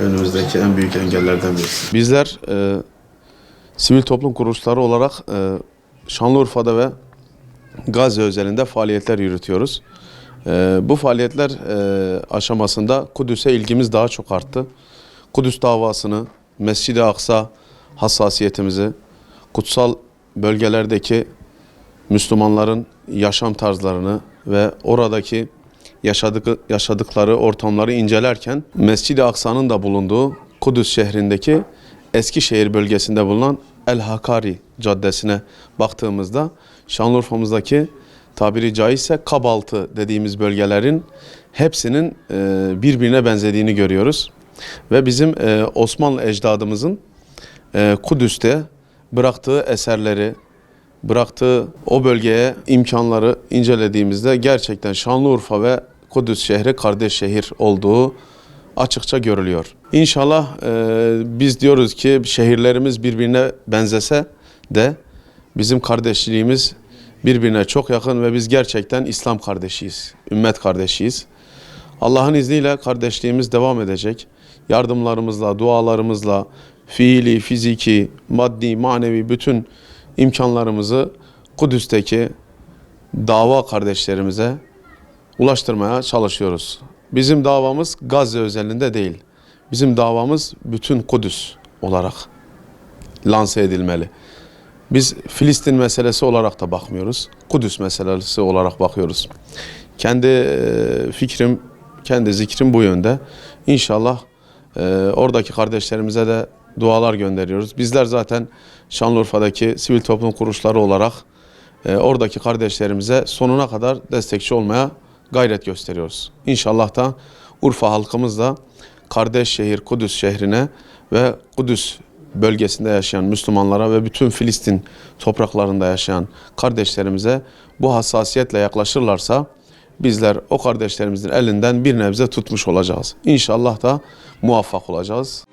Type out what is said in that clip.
önümüzdeki en büyük engellerden birisi. Bizler e, sivil toplum kuruluşları olarak e, Şanlıurfa'da ve Gazze özelinde faaliyetler yürütüyoruz. E, bu faaliyetler e, aşamasında Kudüs'e ilgimiz daha çok arttı. Kudüs davasını, Mescid-i Aksa hassasiyetimizi, kutsal bölgelerdeki Müslümanların yaşam tarzlarını ve oradaki yaşadık, yaşadıkları ortamları incelerken Mescid-i Aksa'nın da bulunduğu Kudüs şehrindeki Eskişehir bölgesinde bulunan El Hakari Caddesi'ne baktığımızda Şanlıurfa'mızdaki tabiri caizse kabaltı dediğimiz bölgelerin hepsinin e, birbirine benzediğini görüyoruz. Ve bizim e, Osmanlı ecdadımızın e, Kudüs'te bıraktığı eserleri, bıraktığı o bölgeye imkanları incelediğimizde gerçekten Şanlıurfa ve Kudüs şehri kardeş şehir olduğu açıkça görülüyor. İnşallah e, biz diyoruz ki şehirlerimiz birbirine benzese de bizim kardeşliğimiz birbirine çok yakın ve biz gerçekten İslam kardeşiyiz, ümmet kardeşiyiz. Allah'ın izniyle kardeşliğimiz devam edecek. Yardımlarımızla, dualarımızla, fiili, fiziki, maddi, manevi bütün imkanlarımızı Kudüs'teki dava kardeşlerimize ulaştırmaya çalışıyoruz. Bizim davamız Gazze özelinde değil. Bizim davamız bütün Kudüs olarak lanse edilmeli. Biz Filistin meselesi olarak da bakmıyoruz. Kudüs meselesi olarak bakıyoruz. Kendi e, fikrim, kendi zikrim bu yönde. İnşallah e, oradaki kardeşlerimize de dualar gönderiyoruz. Bizler zaten Şanlıurfa'daki sivil toplum kuruluşları olarak e, oradaki kardeşlerimize sonuna kadar destekçi olmaya gayret gösteriyoruz. İnşallah da Urfa halkımız da kardeş şehir Kudüs şehrine ve Kudüs bölgesinde yaşayan Müslümanlara ve bütün Filistin topraklarında yaşayan kardeşlerimize bu hassasiyetle yaklaşırlarsa bizler o kardeşlerimizin elinden bir nebze tutmuş olacağız. İnşallah da muvaffak olacağız.